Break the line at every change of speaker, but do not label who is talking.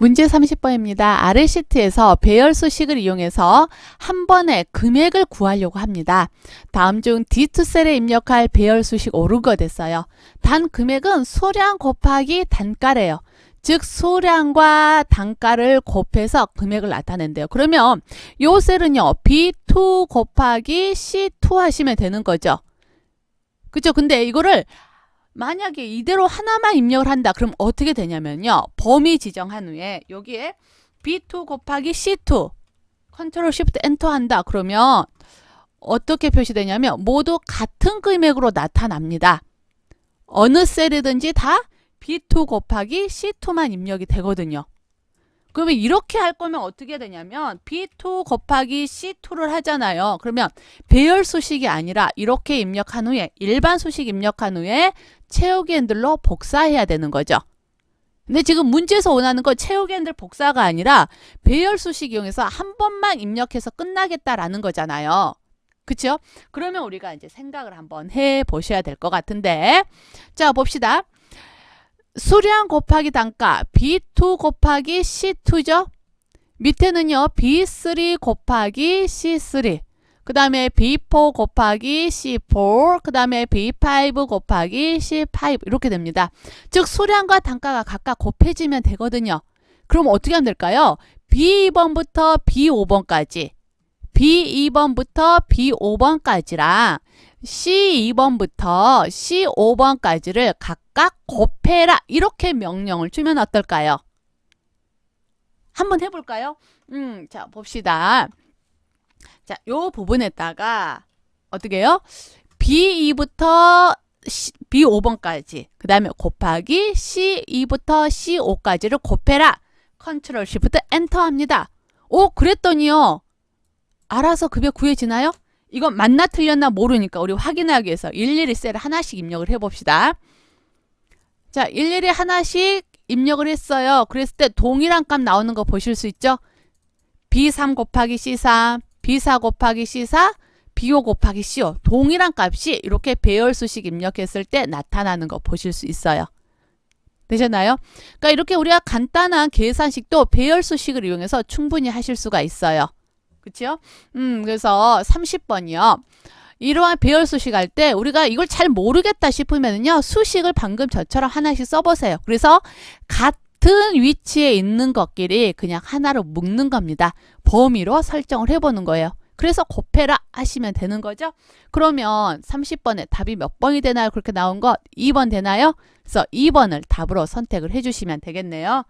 문제 30번입니다. 아래 시트에서 배열수식을 이용해서 한 번에 금액을 구하려고 합니다. 다음 중 D2셀에 입력할 배열수식 오르가 됐어요. 단 금액은 소량 곱하기 단가래요. 즉 소량과 단가를 곱해서 금액을 나타낸대요. 그러면 요 셀은요. B2 곱하기 C2 하시면 되는 거죠. 그죠? 근데 이거를 만약에 이대로 하나만 입력을 한다. 그럼 어떻게 되냐면요. 범위 지정한 후에 여기에 B2 곱하기 C2 컨트롤 쉬프트 엔터 한다. 그러면 어떻게 표시되냐면 모두 같은 금액으로 나타납니다. 어느 셀이든지 다 B2 곱하기 C2만 입력이 되거든요. 그러면 이렇게 할 거면 어떻게 되냐면 B2 곱하기 C2를 하잖아요. 그러면 배열 수식이 아니라 이렇게 입력한 후에 일반 수식 입력한 후에 채우기 핸들로 복사해야 되는 거죠. 근데 지금 문제에서 원하는 건 채우기 핸들 복사가 아니라 배열 수식 이용해서 한 번만 입력해서 끝나겠다라는 거잖아요. 그쵸? 그러면 우리가 이제 생각을 한번 해 보셔야 될 것 같은데. 자, 봅시다. 수량 곱하기 단가 B2 곱하기 C2죠. 밑에는요. B3 곱하기 C3. 그 다음에 B4 곱하기 C4, 그 다음에 B5 곱하기 C5 이렇게 됩니다. 즉 수량과 단가가 각각 곱해지면 되거든요. 그럼 어떻게 하면 될까요? B2번부터 B5번까지 B2번부터 B5번까지랑 C2번부터 C5번까지를 각각 곱해라 이렇게 명령을 주면 어떨까요? 한번 해볼까요? 음, 자 봅시다. 자, 요 부분에다가 어떻게 해요? B2부터 B5번까지 그 다음에 곱하기 C2부터 C5까지를 곱해라. 컨트롤 시프트 엔터 합니다. 오 그랬더니요. 알아서 급여 구해지나요? 이건 맞나 틀렸나 모르니까 우리 확인하기 위해서 일일이 셀을 하나씩 입력을 해봅시다. 자, 일일이 하나씩 입력을 했어요. 그랬을 때 동일한 값 나오는 거 보실 수 있죠? B3 곱하기 C3, B4 곱하기 C4, B5 곱하기 C5 동일한 값이 이렇게 배열 수식 입력했을 때 나타나는 거 보실 수 있어요. 되셨나요? 그러니까 이렇게 우리가 간단한 계산식도 배열 수식을 이용해서 충분히 하실 수가 있어요. 그렇죠? 음, 그래서 30번이요. 이러한 배열 수식 할 때 우리가 이걸 잘 모르겠다 싶으면요. 수식을 방금 저처럼 하나씩 써보세요. 그래서 같은 위치에 있는 것끼리 그냥 하나로 묶는 겁니다. 범위로 설정을 해보는 거예요. 그래서 곱해라 하시면 되는 거죠. 그러면 30번에 답이 몇 번이 되나요? 그렇게 나온 것 2번 되나요? 그래서 2번을 답으로 선택을 해주시면 되겠네요.